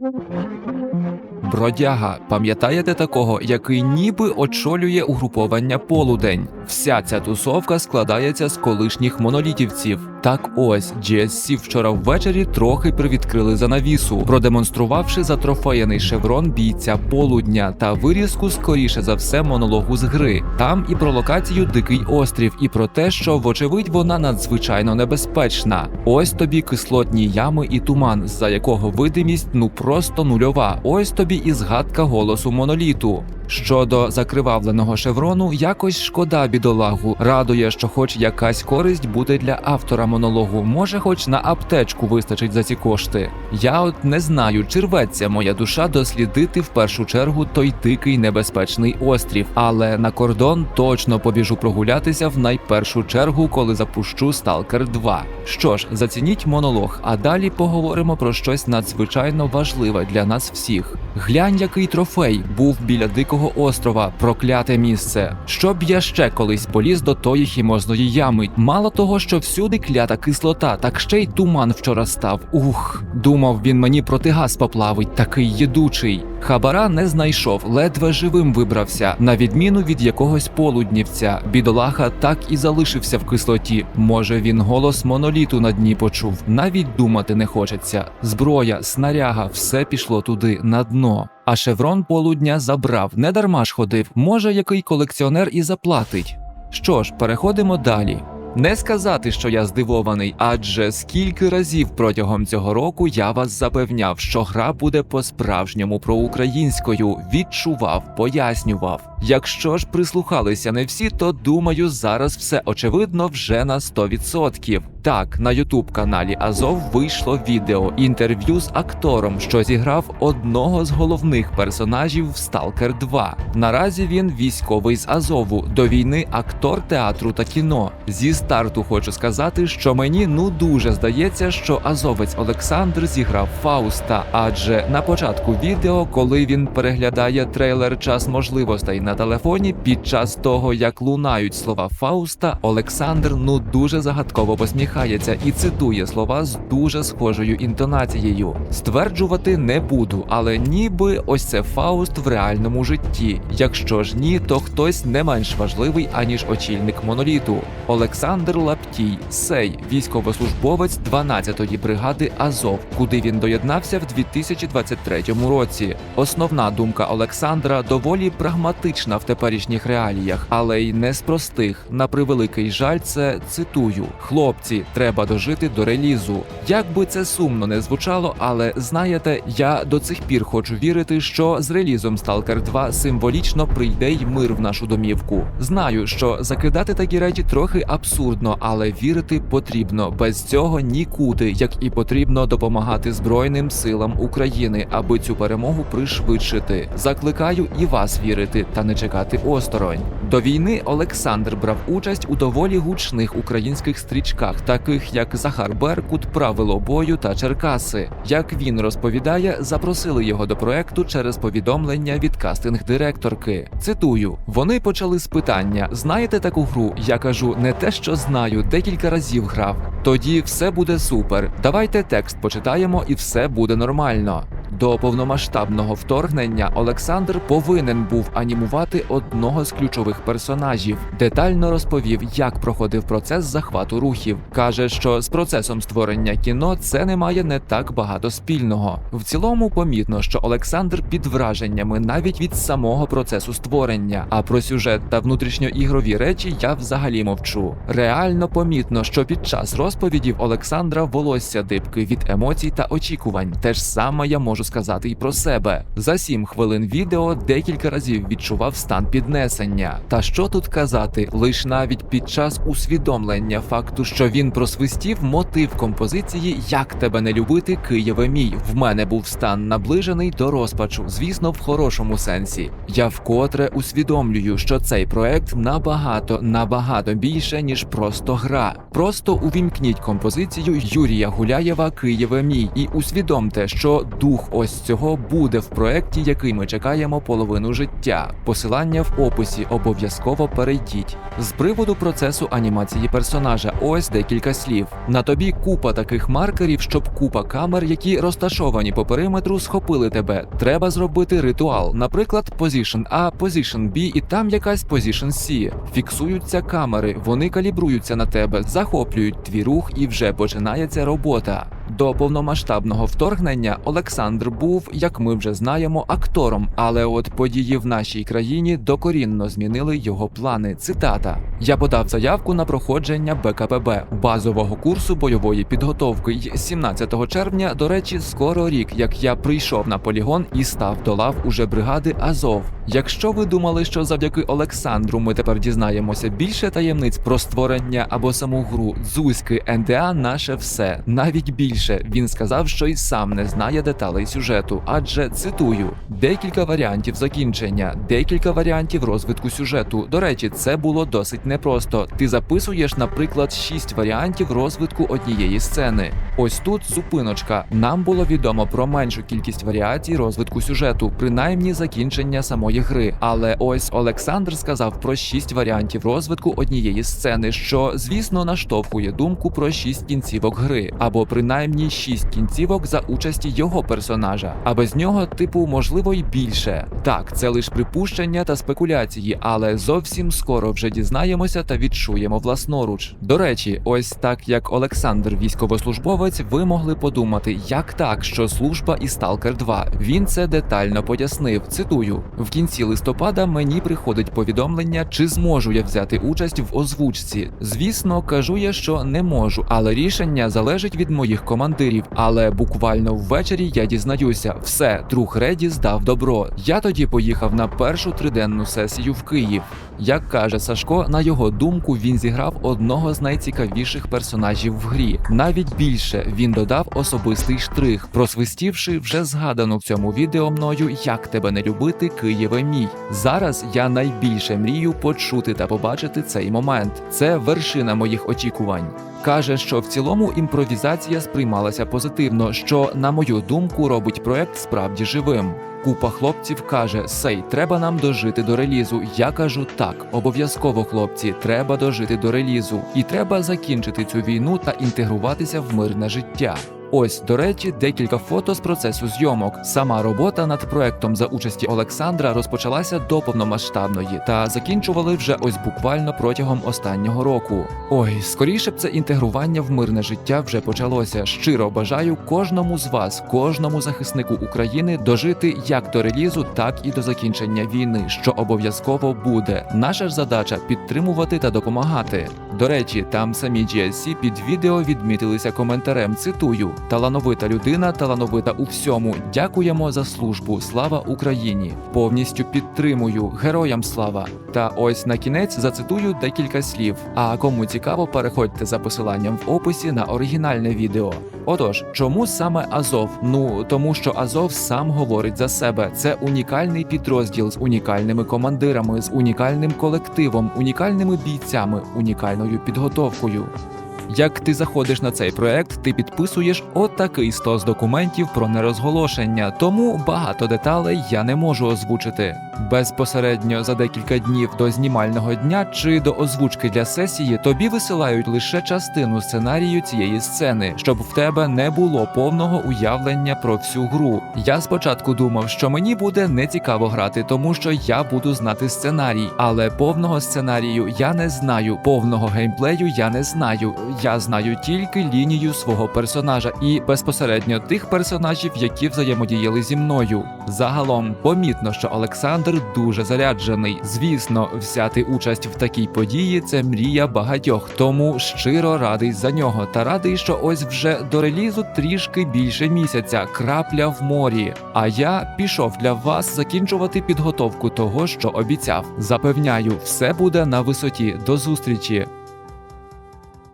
Thank you. Бродяга, пам'ятаєте такого, який ніби очолює угруповання полудень? Вся ця тусовка складається з колишніх монолітівців. Так ось GSC вчора ввечері трохи привідкрили занавісу, продемонструвавши затрофеєний шеврон бійця полудня та вирізку, скоріше за все, монологу з гри. Там і про локацію Дикий острів, і про те, що вочевидь вона надзвичайно небезпечна. Ось тобі кислотні ями і туман, за якого видимість ну просто нульова. Ось тобі і згадка голосу моноліту. Щодо закривавленого шеврону, якось шкода бідолагу. Радує, що хоч якась користь буде для автора монологу. Може, хоч на аптечку вистачить за ці кошти. Я от не знаю, чи рветься моя душа дослідити в першу чергу той дикий небезпечний острів, але на кордон точно побіжу прогулятися в найпершу чергу, коли запущу Сталкер 2. Що ж, зацініть монолог, а далі поговоримо про щось надзвичайно важливе для нас всіх. Глянь, який трофей був біля дикого острова, прокляте місце. Щоб я ще колись поліз до тої хімозної ями. Мало того, що всюди клята кислота, так ще й туман вчора став. Ух, думав, він мені протигаз поплавить, такий їдучий. Хабара не знайшов, ледве живим вибрався, на відміну від якогось полуднівця. Бідолаха так і залишився в кислоті. Може, він голос моноліту на дні почув. Навіть думати не хочеться. Зброя, снаряга, все пішло туди на дно. А шеврон полудня забрав, не дарма ж ходив. Може, який колекціонер і заплатить. Що ж, переходимо далі. Не сказати, що я здивований, адже скільки разів протягом цього року я вас запевняв, що гра буде по-справжньому проукраїнською, відчував, пояснював. Якщо ж прислухалися не всі, то думаю, зараз все очевидно вже на 100%. Так, на ютуб каналі Азов вийшло відео інтерв'ю з актором, що зіграв одного з головних персонажів в Сталкер 2. Наразі він військовий з Азову. До війни актор театру та кіно. Зі старту хочу сказати, що мені ну дуже здається, що азовець Олександр зіграв Фауста, адже на початку відео, коли він переглядає трейлер час можливостей на телефоні, під час того як лунають слова Фауста, Олександр ну дуже загадково посміхається і цитує слова з дуже схожою інтонацією. Стверджувати не буду, але ніби ось це Фауст в реальному житті. Якщо ж ні, то хтось не менш важливий аніж очільник моноліту. Олександр Лаптій, сей, військовослужбовець 12-ї бригади Азов, куди він доєднався в 2023 році. Основна думка Олександра доволі прагматична в теперішніх реаліях, але й не з простих. На превеликий жаль, це цитую: хлопці, треба дожити до релізу. Як би це сумно не звучало, але знаєте, я до цих пір хочу вірити, що з релізом Stalker 2 символічно прийде й мир в нашу домівку. Знаю, що закидати такі речі трохи абсурдно, але вірити потрібно. Без цього нікуди, як і потрібно допомагати Збройним силам України, аби цю перемогу пришвидшити. Закликаю і вас вірити та не чекати осторонь. До війни Олександр брав участь у доволі гучних українських стрічках, таких як Захар Беркут, Правило бою та Черкаси. Як він розповідає, запросили його до проекту через повідомлення від кастинг-директорки. Цитую: вони почали з питання: знаєте таку гру? Я кажу, не те, що знаю, декілька разів грав. Тоді все буде супер. Давайте текст почитаємо, і все буде нормально. До повномасштабного вторгнення Олександр повинен був анімувати одного з ключових персонажів. Детально розповів, як проходив процес захвату рухів. каже, що з процесом створення кіно це не має не так багато спільного. В цілому помітно, що Олександр під враженнями навіть від самого процесу створення. А про сюжет та внутрішньоігрові речі я взагалі мовчу. Реально помітно, що під час розповідів Олександра волосся дибки від емоцій та очікувань. Те ж саме я можу сказати і про себе. За сім хвилин відео декілька разів відчував стан піднесення. Та що тут казати, лиш навіть під час усвідомлення факту, що він просвистів мотив композиції Як тебе не любити, Києве мій. В мене був стан наближений до розпачу, звісно, в хорошому сенсі. Я вкотре усвідомлюю, що цей проект набагато набагато більше ніж просто гра. Просто увімкніть композицію Юрія Гуляєва Києве мій і усвідомте, що дух ось цього буде в проєкті, який ми чекаємо половину життя. Посилання в описі обов'язково перейдіть. З приводу процесу анімації персонажа, ось декілька слів. На тобі купа таких маркерів, щоб купа камер, які розташовані по периметру, схопили тебе. Треба зробити ритуал, наприклад, Position A, Position B і там якась Position C. Фіксуються камери, вони калібруються на тебе, захоплюють твій рух і вже починається робота. До повномасштабного вторгнення Олександр був, як ми вже знаємо, актором, але от події в нашій країні докорінно змінили його плани. Цитата: Я подав заявку на проходження БКПБ базового курсу бойової підготовки. й 17 червня, до речі, скоро рік, як я прийшов на полігон і став до лав уже бригади Азов. Якщо ви думали, що завдяки Олександру ми тепер дізнаємося більше таємниць про створення або саму гру Дзузьки НДА, наше все навіть більше. Він сказав, що й сам не знає деталей сюжету, адже цитую: декілька варіантів закінчення, декілька варіантів розвитку сюжету. До речі, це було досить непросто. Ти записуєш, наприклад, шість варіантів розвитку однієї сцени. Ось тут зупиночка. Нам було відомо про меншу кількість варіацій розвитку сюжету, принаймні закінчення самої гри. Але ось Олександр сказав про шість варіантів розвитку однієї сцени, що звісно наштовхує думку про шість кінцівок гри, або принаймні шість кінцівок за участі його персонажа. А без нього, типу, можливо, й більше. Так, це лише припущення та спекуляції, але зовсім скоро вже дізнаємося та відчуємо власноруч. До речі, ось так як Олександр, військовослужбовець, ви могли подумати, як так, що служба і Сталкер 2. Він це детально пояснив. Цитую: в кінці листопада мені приходить повідомлення, чи зможу я взяти участь в озвучці. Звісно, кажу я, що не можу, але рішення залежить від моїх командирів. Але буквально ввечері я дізнаюся, все, друг Реді здав добро. Я тоді поїхав на першу триденну сесію в Київ. Як каже Сашко, на його думку, він зіграв одного з найцікавіших персонажів в грі. Навіть більше він додав особистий штрих, просвистівши вже згадану в цьому відео мною Як тебе не любити, Києве мій. Зараз я найбільше мрію почути та побачити цей момент. Це вершина моїх очікувань. Каже, що в цілому імпровізація сприймалася позитивно, що, на мою думку, робить проект справді живим. Купа хлопців каже: Сей, треба нам дожити до релізу. Я кажу так, обов'язково, хлопці, треба дожити до релізу, і треба закінчити цю війну та інтегруватися в мирне життя. Ось, до речі, декілька фото з процесу зйомок. Сама робота над проектом за участі Олександра розпочалася до повномасштабної та закінчували вже ось буквально протягом останнього року. Ой, скоріше б це інтегрування в мирне життя вже почалося. Щиро бажаю кожному з вас, кожному захиснику України дожити як до релізу, так і до закінчення війни, що обов'язково буде. Наша ж задача підтримувати та допомагати. До речі, там самі GSC під відео відмітилися коментарем. Цитую: талановита людина, талановита у всьому. Дякуємо за службу. Слава Україні! Повністю підтримую героям слава. Та ось на кінець зацитую декілька слів. А кому цікаво, переходьте за посиланням в описі на оригінальне відео. Отож, чому саме Азов? Ну тому що Азов сам говорить за себе. Це унікальний підрозділ з унікальними командирами, з унікальним колективом, унікальними бійцями, унікальною підготовкою. Як ти заходиш на цей проект, ти підписуєш отакий стос документів про нерозголошення, тому багато деталей я не можу озвучити. Безпосередньо за декілька днів до знімального дня чи до озвучки для сесії тобі висилають лише частину сценарію цієї сцени, щоб в тебе не було повного уявлення про всю гру. Я спочатку думав, що мені буде нецікаво грати, тому що я буду знати сценарій, але повного сценарію я не знаю, повного геймплею я не знаю. Я знаю тільки лінію свого персонажа і безпосередньо тих персонажів, які взаємодіяли зі мною. Загалом помітно, що Олександр дуже заряджений. Звісно, взяти участь в такій події це мрія багатьох, тому щиро радий за нього та радий, що ось вже до релізу трішки більше місяця, крапля в морі. А я пішов для вас закінчувати підготовку того, що обіцяв. Запевняю, все буде на висоті. До зустрічі.